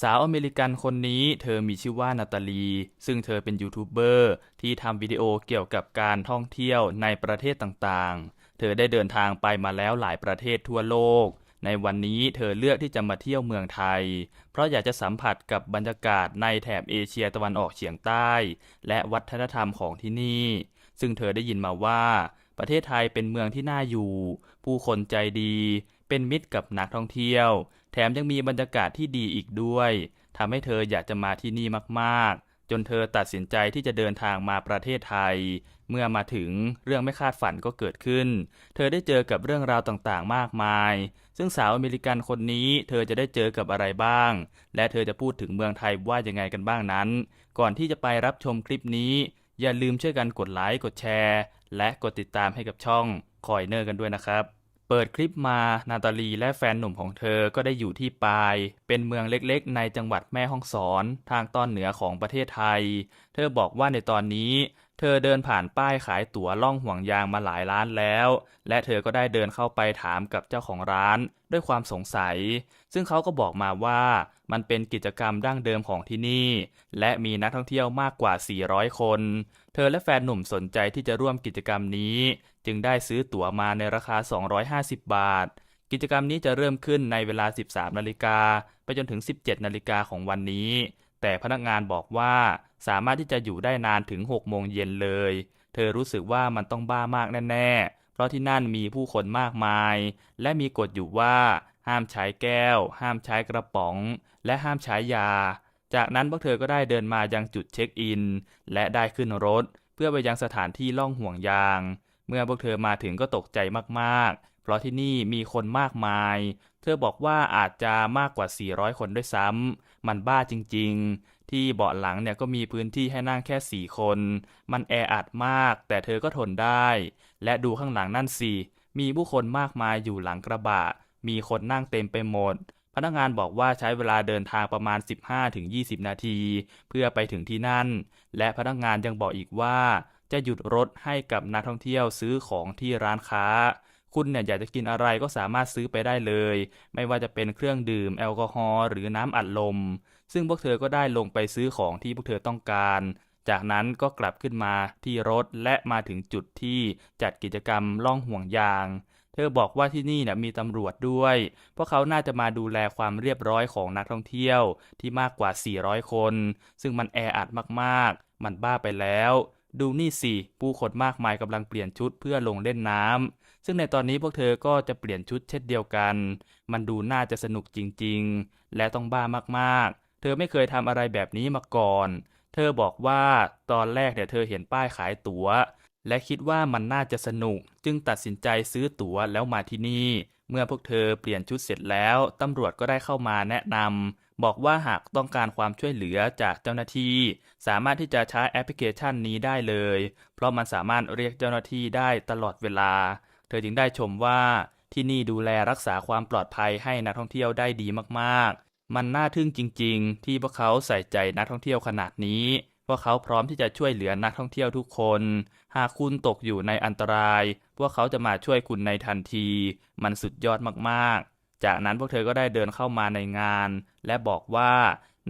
สาวอเมริกันคนนี้เธอมีชื่อว่านาตาลี ซึ่งเธอเป็นยูทูบเบอร์ที่ทำวิดีโอเกี่ยวกับการท่องเที่ยวในประเทศต่างๆ เธอได้เดินทางไปมาแล้วหลายประเทศทั่วโลก ในวันนี้เธอเลือกที่จะมาเที่ยวเมืองไทย เพราะอยากจะสัมผัสกับบรรยากาศในแถบเอเชียตะวันออกเฉียงใต้ และวัฒนธรรมของที่นี่ ซึ่งเธอได้ยินมาว่า ประเทศไทยเป็นเมืองที่น่าอยู่ ผู้คนใจดี เป็นมิตรกับนักท่องเที่ยว มยังมีบรรยากาศที่ดีอีกด้วยทำให้เธออยากจะมาที่นี่มากๆ จนเธอตัดสินใจที่จะเดินทางมาประเทศไทย เมื่อมาถึงเรื่องไม่คาดฝันก็เกิดขึ้น เธอได้เจอกับเรื่องราวต่างๆ มากมาย ซึ่งสาวอเมริกันคนนี้เธอจะได้เจอกับอะไรบ้าง และเธอจะพูดถึงเมืองไทยว่ายังไงกันบ้างนั้น ก่อนที่จะไปรับชมคลิปนี้ อย่าลืมช่วยกันกดไลค์กดแชร์ และกดติดตามให้กับช่องคอยเนอร์กันด้วยนะครับ เปิดคลิปมานาตาลีและแฟนหนุ่มของเธอก็ได้อยู่ที่ปาย เป็นเมืองเล็กๆ ในจังหวัดแม่ฮ่องสอน ทางตอนเหนือของประเทศไทย เธอบอกว่าในตอนนี้ เธอเดินผ่านป้ายขายตั๋วล่องห่วงยางมาหลายร้านแล้ว และเธอก็ได้เดินเข้าไปถามกับเจ้าของร้านด้วยความสงสัย ซึ่งเขาก็บอกมาว่ามันเป็นกิจกรรมดั้งเดิมของที่นี่ และมีนักท่องเที่ยวมากกว่า 400 คน เธอและแฟนหนุ่มสนใจที่จะร่วมกิจกรรมนี้ จึงได้ซื้อตั๋วมาในราคา 250 บาท กิจกรรมนี้จะเริ่มขึ้นในเวลา 13 นาฬิกาไปจนถึง 17 นาฬิกาของวันนี้ แต่พนักงานบอกว่าสามารถที่จะอยู่ได้นานถึง 6 โมงเย็นเลย เธอรู้สึกว่ามันต้องบ้ามากแน่ๆ เพราะที่นั่นมีผู้คนมากมาย และมีกฎอยู่ว่า ห้ามใช้แก้ว ห้ามใช้กระป๋อง และห้ามใช้ยา จากนั้นพวกเธอก็ได้เดินมายังจุดเช็คอิน และได้ขึ้นรถ เพื่อไปยังสถานที่ล่องห่วงยาง เมื่อพวกเธอมาถึงก็ตกใจมากๆ เพราะที่นี่มีคนมากมาย เธอบอกว่าอาจจะมากกว่า 400 คนด้วยซ้ำ มันบ้าจริง ๆ ที่เบาะหลังเนี่ยก็มีพื้นที่ให้นั่งแค่4คน มันแออัดมาก แต่เธอก็ทนได้ และดูข้างหลังนั่นสิ มีผู้คนมากมายอยู่หลังกระบะ มีคนนั่งเต็มไปหมด พนักงานบอกว่าใช้เวลาเดินทางประมาณ 15-20 นาที เพื่อไปถึงที่นั่น และพนักงานยังบอกอีกว่า จะหยุดรถให้กับนักท่องเที่ยวซื้อของที่ร้านค้า คุณเนี่ยอยากจะกินอะไรก็สามารถซื้อไปได้เลย ไม่ว่าจะเป็นเครื่องดื่มแอลกอฮอล์หรือน้ำอัดลม ซึ่งพวกเธอก็ได้ลงไปซื้อของที่พวกเธอต้องการ จากนั้นก็กลับขึ้นมาที่รถและมาถึงจุดที่จัดกิจกรรมล่องห่วงยางเธอบอกว่าที่นี่เนี่ยมีตำรวจด้วย เพราะเขาน่าจะมาดูแลความเรียบร้อยของนักท่องเที่ยวที่มากกว่า 400 คน ซึ่งมันแออัดมากๆ มันบ้าไปแล้ว ดูนี่สิ ผู้คนมากมายกำลังเปลี่ยนชุดเพื่อลงเล่นน้ำ ซึ่งในตอนนี้พวกเธอก็จะเปลี่ยนชุดเช่นเดียวกัน มันดูน่าจะสนุกจริงๆ และต้องบ้ามากๆ เธอไม่เคยทำอะไรแบบนี้มาก่อน เธอบอกว่าตอนแรกเนี่ยเธอเห็นป้ายขายตั๋ว และคิดว่ามันน่าจะสนุก จึงตัดสินใจซื้อตั๋วแล้วมาที่นี่ เมื่อพวกเธอเปลี่ยนชุดเสร็จแล้ว ตำรวจก็ได้เข้ามาแนะนำบอกว่าหากต้องการความช่วยเหลือจากเจ้าหน้าที่ สามารถที่จะใช้แอปพลิเคชันนี้ได้เลย เพราะมันสามารถเรียกเจ้าหน้าที่ได้ตลอดเวลา เธอจึงได้ชมว่าที่นี่ดูแลรักษาความปลอดภัยให้นักท่องเที่ยวได้ดีมากๆ มันน่าทึ่งจริง ๆ ที่พวกเขาใส่ใจนักท่องเที่ยวขนาดนี้พวกเขาพร้อมที่จะช่วยเหลือนักท่องเที่ยวทุกคน หากคุณตกอยู่ในอันตราย พวกเขาจะมาช่วยคุณในทันที มันสุดยอดมากๆ จากนั้นพวกเธอก็ได้เดินเข้ามาในงาน และบอกว่า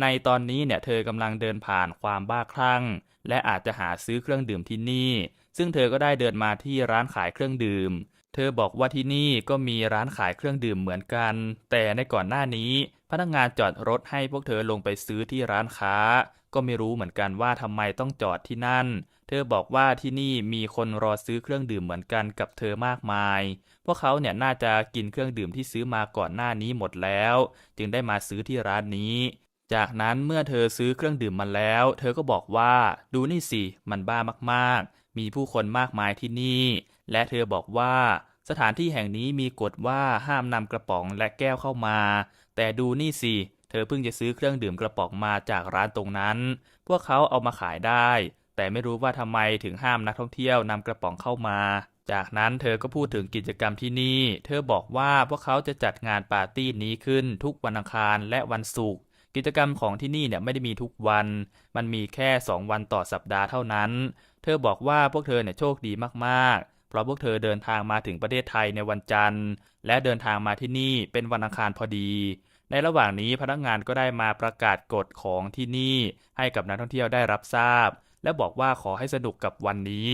ในตอนนี้เนี่ยเธอกำลังเดินผ่านความบ้าคลั่ง และอาจจะหาซื้อเครื่องดื่มที่นี่ ซึ่งเธอก็ได้เดินมาที่ร้านขายเครื่องดื่ม เธอบอกว่าที่นี่ก็มีร้านขายเครื่องดื่มเหมือนกัน แต่ในก่อนหน้านี้ พนักงานจอดรถให้พวกเธอลงไปซื้อที่ร้านค้า ก็ไม่รู้เหมือนกันว่าทำไมต้องจอดที่นั่น เธอบอกว่าที่นี่มีคนรอซื้อเครื่องดื่มเหมือนกันกับเธอมากมาย พวกเขาเนี่ยน่าจะกินเครื่องดื่มที่ซื้อมาก่อนหน้านี้หมดแล้ว จึงได้มาซื้อที่ร้านนี้ จากนั้นเมื่อเธอซื้อเครื่องดื่มมาแล้ว เธอก็บอกว่าดูนี่สิ มันบ้ามากๆ มีผู้คนมากมายที่นี่ และเธอบอกว่า สถานที่แห่งนี้มีกฎว่าห้ามนำกระป๋องและแก้วเข้ามา แต่ดูนี่สิ เธอเพิ่งจะซื้อเครื่องดื่มกระป๋องมาจากร้านตรงนั้น พวกเขาเอามาขายได้ แต่ไม่รู้ว่าทำไมถึงห้ามนักท่องเที่ยวนำกระป๋องเข้ามาจากนั้นเธอก็พูดถึงกิจกรรมที่นี่ เธอบอกว่าพวกเขาจะจัดงานปาร์ตี้นี้ขึ้นทุกวันอังคารและวันศุกร์ กิจกรรมของที่นี่เนี่ยไม่ได้มีทุกวัน มันมีแค่ 2 วันต่อสัปดาห์เท่านั้น เธอบอกว่าพวกเธอเนี่ยโชคดีมากๆ เพราะพวกเธอเดินทางมาถึงประเทศไทยในวันจันทร์ และเดินทางมาที่นี่เป็นวันอังคารพอดี ในระหว่างนี้พนักงานก็ได้มาประกาศกฎของที่นี่ ให้กับนักท่องเที่ยวได้รับทราบ และบอกว่าขอให้สนุกกับวันนี้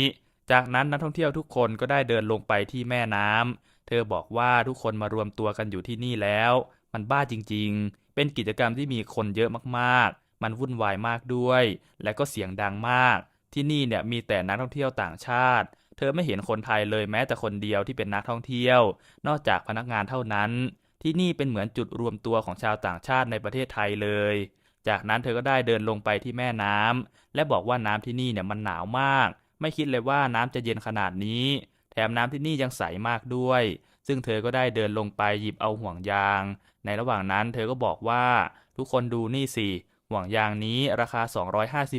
จากนั้นนักท่องเที่ยวทุกคนก็ได้เดินลงไปที่แม่น้ำเธอบอกว่าทุกคนมารวมตัวกันอยู่ที่นี่แล้ว มันบ้าจริง ๆ เป็นกิจกรรมที่มีคนเยอะมากๆ มันวุ่นวายมากด้วย และก็เสียงดังมาก ที่นี่เนี่ยมีแต่นักท่องเที่ยวต่างชาติ เธอไม่เห็นคนไทยเลยแม้แต่คนเดียวที่เป็นนักท่องเที่ยว นอกจากพนักงานเท่านั้น ที่นี่เป็นเหมือนจุดรวมตัวของชาวต่างชาติในประเทศไทยเลย จากนั้นเธอก็ได้เดินลงไปที่แม่น้ำและบอกว่าน้ำที่นี่เนี่ยมันหนาวมาก ไม่คิดเลยว่าน้ำจะเย็นขนาดนี้ แถมน้ำที่นี่ยังใสมากด้วย ซึ่งเธอก็ได้เดินลงไปหยิบเอาห่วงยาง ในระหว่างนั้นเธอก็บอกว่า ทุกคนดูนี่สิ ห่วงยางนี้ราคา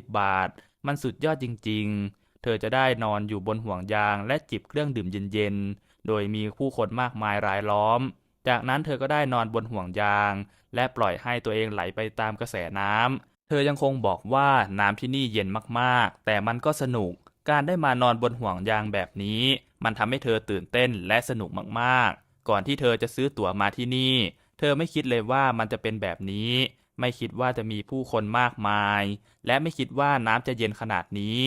250 บาท มันสุดยอดจริง ๆ เธอจะได้นอนอยู่บนห่วงยางและจิบเครื่องดื่มเย็นๆ โดยมีผู้คนมากมายรายล้อม จากนั้นเธอก็ได้นอนบนห่วงยาง และปล่อยให้ตัวเองไหลไปตามกระแสน้ำ เธอยังคงบอกว่าน้ำที่นี่เย็นมากๆ แต่มันก็สนุกการได้มานอนบนห่วงยางแบบนี้มันทำให้เธอตื่นเต้นและสนุกมากๆ ก่อนที่เธอจะซื้อตั๋วมาที่นี่ เธอไม่คิดเลยว่ามันจะเป็นแบบนี้ ไม่คิดว่าจะมีผู้คนมากมาย และไม่คิดว่าน้ำจะเย็นขนาดนี้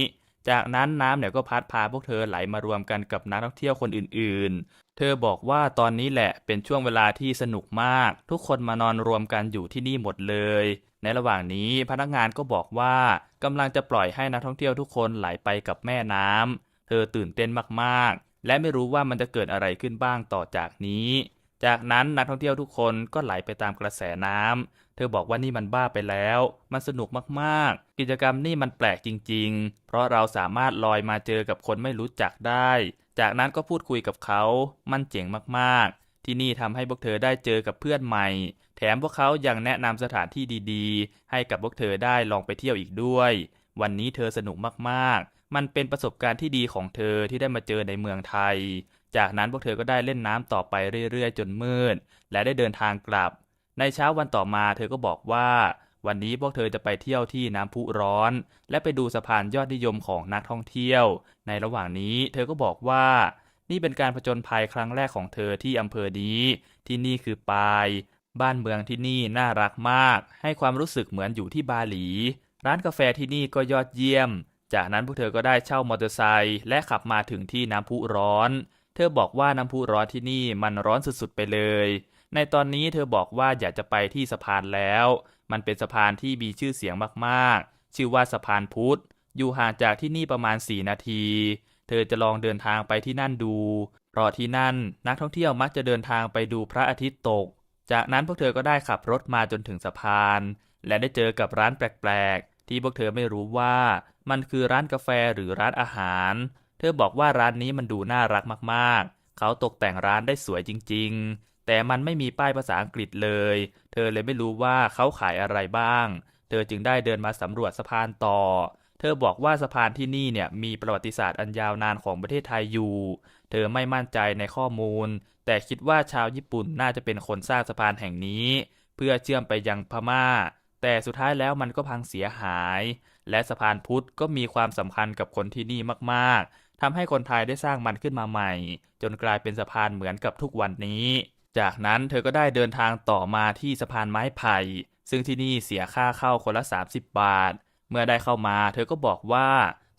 จากนั้นน้ำเนี่ยก็พัดพาพวกเธอไหลมารวมกันกับนักท่องเที่ยวคนอื่นๆ เธอบอกว่าตอนนี้แหละเป็นช่วงเวลาที่สนุกมาก ทุกคนมานอนรวมกันอยู่ที่นี่หมดเลยในระหว่างนี้พนักงานก็บอกว่ากำลังจะปล่อยให้นักท่องเที่ยวทุกคนไหลไปกับแม่น้ำ เธอตื่นเต้นมากๆ และไม่รู้ว่ามันจะเกิดอะไรขึ้นบ้างต่อจากนี้ จากนั้นนักท่องเที่ยวทุกคนก็ไหลไปตามกระแสน้ำเธอบอกว่านี่มันบ้าไปแล้ว มันสนุกมากๆ กิจกรรมนี่มันแปลกจริง ๆ เพราะเราสามารถลอยมาเจอกับคนไม่รู้จักได้ จากนั้นก็พูดคุยกับเขา มันเจ๋งมากๆที่นี่ทำให้พวกเธอได้เจอกับเพื่อนใหม่ แถมพวกเขายังแนะนำสถานที่ดีๆ ให้กับพวกเธอได้ลองไปเที่ยวอีกด้วย วันนี้เธอสนุกมากๆ มันเป็นประสบการณ์ที่ดีของเธอที่ได้มาเจอในเมืองไทย จากนั้นพวกเธอก็ได้เล่นน้ำต่อไปเรื่อยๆ จนมืด และได้เดินทางกลับ ในเช้าวันต่อมาเธอก็บอกว่า วันนี้พวกเธอจะไปเที่ยวที่น้ำพุร้อน และไปดูสะพานยอดนิยมของนักท่องเที่ยว ในระหว่างนี้เธอก็บอกว่า นี่เป็นการผจญภัยครั้งแรกของเธอที่อำเภอนี้ ที่นี่คือปายบ้านเมืองที่นี่น่ารักมาก ให้ความรู้สึกเหมือนอยู่ที่บาหลี ร้านกาแฟที่นี่ก็ยอดเยี่ยม จากนั้นพวกเธอก็ได้เช่ามอเตอร์ไซค์และขับมาถึงที่น้ำพุร้อน เธอบอกว่าน้ำพุร้อนที่นี่มันร้อนสุดๆไปเลย ในตอนนี้เธอบอกว่าอยากจะไปที่สะพานแล้ว มันเป็นสะพานที่มีชื่อเสียงมากๆ ชื่อว่าสะพานพุทธ อยู่ห่างจากที่นี่ประมาณ 4 นาที เธอจะลองเดินทางไปที่นั่นดู เพราะที่นั่นนักท่องเที่ยวมักจะเดินทางไปดูพระอาทิตย์ตก จากนั้นพวกเธอก็ได้ขับรถมาจนถึงสะพาน และได้เจอกับร้านแปลกๆ ที่พวกเธอไม่รู้ว่ามันคือร้านกาแฟหรือร้านอาหาร เธอบอกว่าร้านนี้มันดูน่ารักมากๆ เขาตกแต่งร้านได้สวยจริง ๆ แต่มันไม่มีป้ายภาษาอังกฤษเลย เธอเลยไม่รู้ว่าเขาขายอะไรบ้าง เธอจึงได้เดินมาสำรวจสะพานต่อ เธอบอกว่าสะพานที่นี่เนี่ยมีประวัติศาสตร์อันยาวนานของประเทศไทยอยู่ เธอไม่มั่นใจในข้อมูล แต่คิดว่าชาวญี่ปุ่นน่าจะเป็นคนสร้างสะพานแห่งนี้ เพื่อเชื่อมไปยังพม่า แต่สุดท้ายแล้วมันก็พังเสียหาย และสะพานพุทธก็มีความสำคัญกับคนที่นี่มากๆทำให้คนไทยได้สร้างมันขึ้นมาใหม่ จนกลายเป็นสะพานเหมือนกับทุกวันนี้ จากนั้นเธอก็ได้เดินทางต่อมาที่สะพานไม้ไผ่ ซึ่งที่นี่เสียค่าเข้าคนละ 30 บาท เมื่อได้เข้ามา เธอก็บอกว่า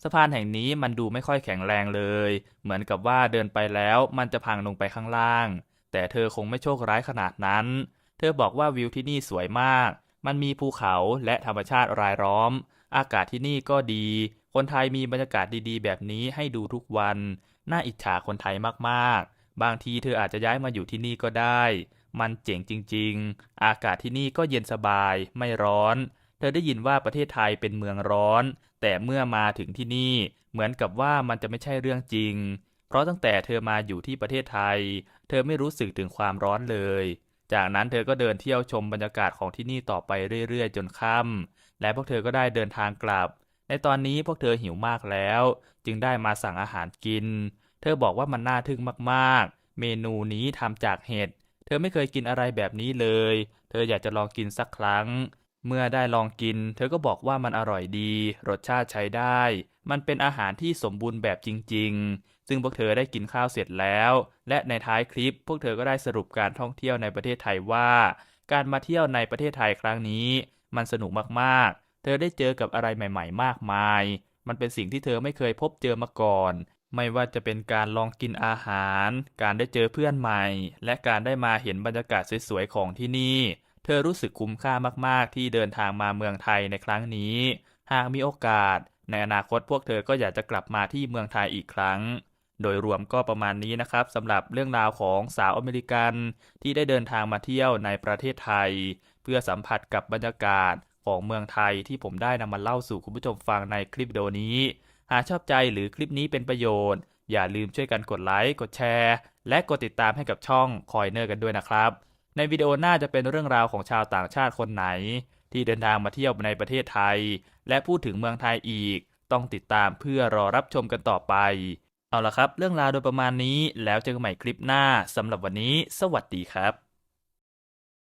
สะพานแห่งนี้มันดูไม่ค่อยแข็งแรงเลย เหมือนกับว่าเดินไปแล้วมันจะพังลงไปข้างล่าง แต่เธอคงไม่โชคร้ายขนาดนั้น เธอบอกว่าวิวที่นี่สวยมาก มันมีภูเขาและธรรมชาติรายล้อม อากาศที่นี่ก็ดี คนไทยมีบรรยากาศดีๆ แบบนี้ให้ดูทุกวัน น่าอิจฉาคนไทยมากๆ บางทีเธออาจจะย้ายมาอยู่ที่นี่ก็ได้ มันเจ๋งจริง ๆ อากาศที่นี่ก็เย็นสบาย ไม่ร้อน เธอได้ยินว่าประเทศไทยเป็นเมืองร้อน แต่เมื่อมาถึงที่นี่ เหมือนกับว่ามันจะไม่ใช่เรื่องจริง เพราะตั้งแต่เธอมาอยู่ที่ประเทศไทย เธอไม่รู้สึกถึงความร้อนเลย จากนั้นเธอก็เดินเที่ยวชมบรรยากาศของที่นี่ต่อไปเรื่อยๆ จนค่ำและพวกเธอก็ได้เดินทางกลับ ในตอนนี้พวกเธอหิวมากแล้ว จึงได้มาสั่งอาหารกิน เธอบอกว่ามันน่าทึ่งมากๆ เมนูนี้ทำจากเห็ด เธอไม่เคยกินอะไรแบบนี้เลย เธออยากจะลองกินสักครั้ง เมื่อได้ลองกิน เธอก็บอกว่ามันอร่อยดี รสชาติใช้ได้ มันเป็นอาหารที่สมบูรณ์แบบจริง ๆ ซึ่งพวกเธอได้กินข้าวเสร็จแล้ว และในท้ายคลิป พวกเธอก็ได้สรุปการท่องเที่ยวในประเทศไทยว่า การมาเที่ยวในประเทศไทยครั้งนี้ มันสนุกมากๆ เธอได้เจอกับอะไรใหม่ ๆ มากมาย มันเป็นสิ่งที่เธอไม่เคยพบเจอมาก่อน ไม่ว่าจะเป็นการลองกินอาหาร การได้เจอเพื่อนใหม่ และการได้มาเห็นบรรยากาศสวยๆของที่นี่ เธอรู้สึกคุ้มค่ามากๆ ที่เดินทางมาเมืองไทยในครั้งนี้ หากมีโอกาสในอนาคตพวกเธอก็อยากจะกลับมาที่เมืองไทยอีกครั้ง โดยรวมก็ประมาณนี้นะครับสำหรับเรื่องราวของสาวอเมริกันที่ได้เดินทางมาเที่ยวในประเทศไทย เพื่อสัมผัสกับบรรยากาศของเมืองไทยที่ผมได้นำมาเล่าสู่คุณผู้ชมฟังในคลิปวิดีโอนี้ หากชอบใจหรือคลิปนี้เป็นประโยชน์ อย่าลืมช่วยกันกดไลค์กดแชร์ และกดติดตามให้กับช่องคอยเนอร์กันด้วยนะครับ ในวิดีโอหน้าจะเป็นเรื่องราวของชาวต่างชาติคนไหน ที่เดินทางมาเที่ยวในประเทศไทย และพูดถึงเมืองไทยอีก ต้องติดตามเพื่อรอรับชมกันต่อไป เอาละครับ เรื่องราวโดยประมาณนี้แล้วเจอกันใหม่คลิปหน้าสำหรับวันนี้ สวัสดีครับ